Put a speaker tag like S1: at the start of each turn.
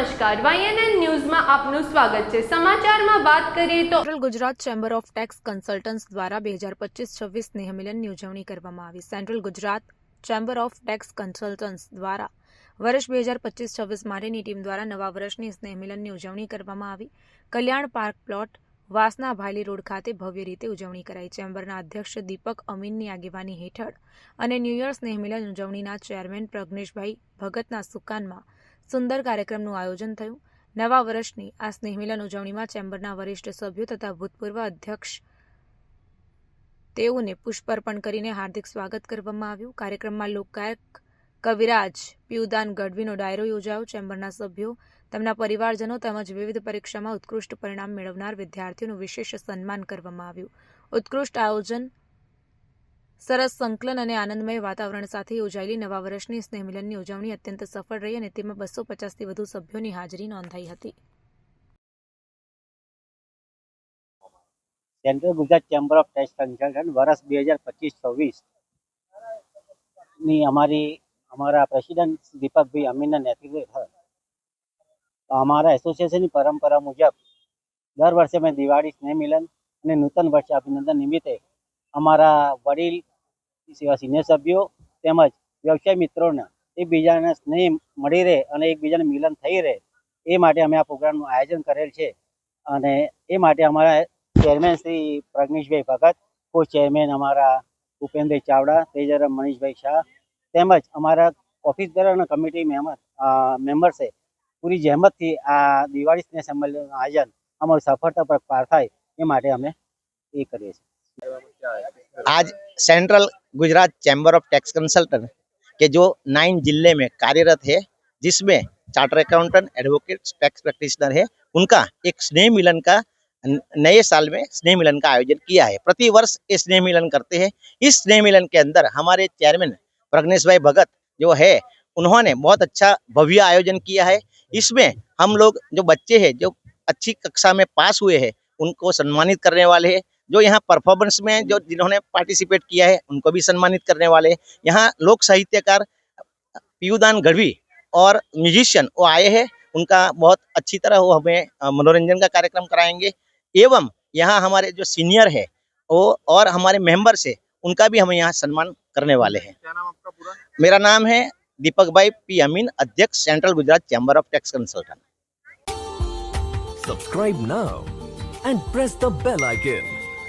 S1: નમસ્કાર. વાયએનએન ન્યૂઝમાં આપનું સ્વાગત છે. સમાચારમાં વાત કરીએ તો
S2: Gujarat chamber of tax consultants દ્વારા બે હજાર પચીસ છવ્વીસ સ્નેહમિલનની ઉજવણી કરવામાં આવી. Central Gujarat chamber of tax consultants દ્વારા વર્ષ બે હજાર પચીસ છવ્વીસ માટેની ટીમ દ્વારા નવા વર્ષની સ્નેહમિલનની ઉજવણી કરવામાં આવી. કલ્યાણ પાર્ક પ્લોટ, વાસના ભાયલી રોડ ખાતે ભવ્ય રીતે ઉજવણી કરાઈ. ચેમ્બરના અધ્યક્ષ દીપક અમીનની આગેવાની હેઠળ અને ન્યૂ યર સ્નેહમિલન ઉજવણીના ચેરમેન પ્રજ્ઞેશભાઈ ભગતના સુકાનમાં સુંદર કાર્યક્રમનું આયોજન થયું. નવા વર્ષની આ સ્નેહમિલન ઉજવણીમાં ચેમ્બરના વરિષ્ઠ સભ્યો તથા ભૂતપૂર્વ અધ્યક્ષ તેઓને પુષ્પાર્પણ કરીને હાર્દિક સ્વાગત કરવામાં આવ્યું. કાર્યક્રમમાં લોકગાયક કવિરાજ પિયુદાન ગઢવીનો ડાયરો યોજાયો. ચેમ્બરના સભ્યો, તેમના પરિવારજનો તેમજ વિવિધ પરીક્ષામાં ઉત્કૃષ્ટ પરિણામ મેળવનાર વિદ્યાર્થીઓનું વિશેષ સન્માન કરવામાં આવ્યું. ઉત્કૃષ્ટ આયોજન સરસ સંકલન અને આનંદમય વાતાવરણ સાથે યોજાયેલી નવા વર્ષની સ્નેહમિલનની ઉજવણી અત્યંત સફળ રહી અને તેમાં બસો પચાસથી વધુ સભ્યોની હાજરી નોંધાઈ હતી.
S3: Central Gujarat chamber of tax consultant વર્ષ બે હજાર પચીસ છવ્વીસની અમારી, અમારા પ્રેસિડેન્ટ દીપકભાઈ અમીનના નેતૃત્વ હેઠળ અમારા એસોસિએશનની પરંપરા મુજબ દર વર્ષે અમે દિવાળી સ્નેહ મિલન અને નૂતન વર્ષ અભિનંદન નિમિત્તે અમારા વડીલ સેવા સિનિયર સભ્યો તેમજ વ્યવસાય મિત્રોને એકબીજાને સ્નેહ મળી રહે અને એકબીજાને મિલન થઈ રહે, એ માટે અમે આ પ્રોગ્રામનું આયોજન કરેલ છે. અને એ માટે અમારા ચેરમેન શ્રી પ્રજ્ઞેશભાઈ ભગત કો ચેરમેન અમારા ભૂપેન્દ્રભાઈ ચાવડા તેજર મનીષભાઈ શાહ, તેમજ અમારા ઓફિસ દ્વારા અને કમિટી મેમ્બર મેમ્બર્સે પૂરી જહેમતથી આ દિવાળી સ્નેહ સંમેલનનું આયોજન અમારું સફળતાપૂર્વક પાર થાય, એ માટે અમે એ કરીએ છીએ.
S4: आज central Gujarat chamber of tax consultant के जो नाइन ज़िले में कार्यरत है, जिसमें charter accountant, advocate, tax practitioner है, उनका एक स्नेह मिलन का नए साल में स्नेह मिलन का आयोजन किया है। प्रति वर्ष ये स्नेह मिलन करते हैं। इस स्नेह मिलन के अंदर हमारे चेयरमैन प्रग्नेश भाई भगत जो है, उन्होंने बहुत अच्छा भव्य आयोजन किया है। इसमें हम लोग जो बच्चे हैं, जो अच्छी कक्षा में पास हुए हैं, उनको सम्मानित करने वाले हैं। जो यहाँ परफॉर्मेंस में जो जिन्होंने पार्टिसिपेट किया है उनको भी सम्मानित करने वाले यहाँ लोक साहित्यकार पीयूदान गढ़वी और म्यूजिशियन वो आए हैं। उनका बहुत अच्छी तरह वो हमें मनोरंजन का कार्यक्रम कराएँगे। एवं यहाँ हमारे जो सीनियर है वो और हमारे मेंबर्स है उनका भी हम यहाँ सम्मान करने वाले हैं। मेरा नाम है दीपक भाई पी अमीन अध्यक्ष central Gujarat chamber of tax consultant
S5: Subscribe now and press the bell icon.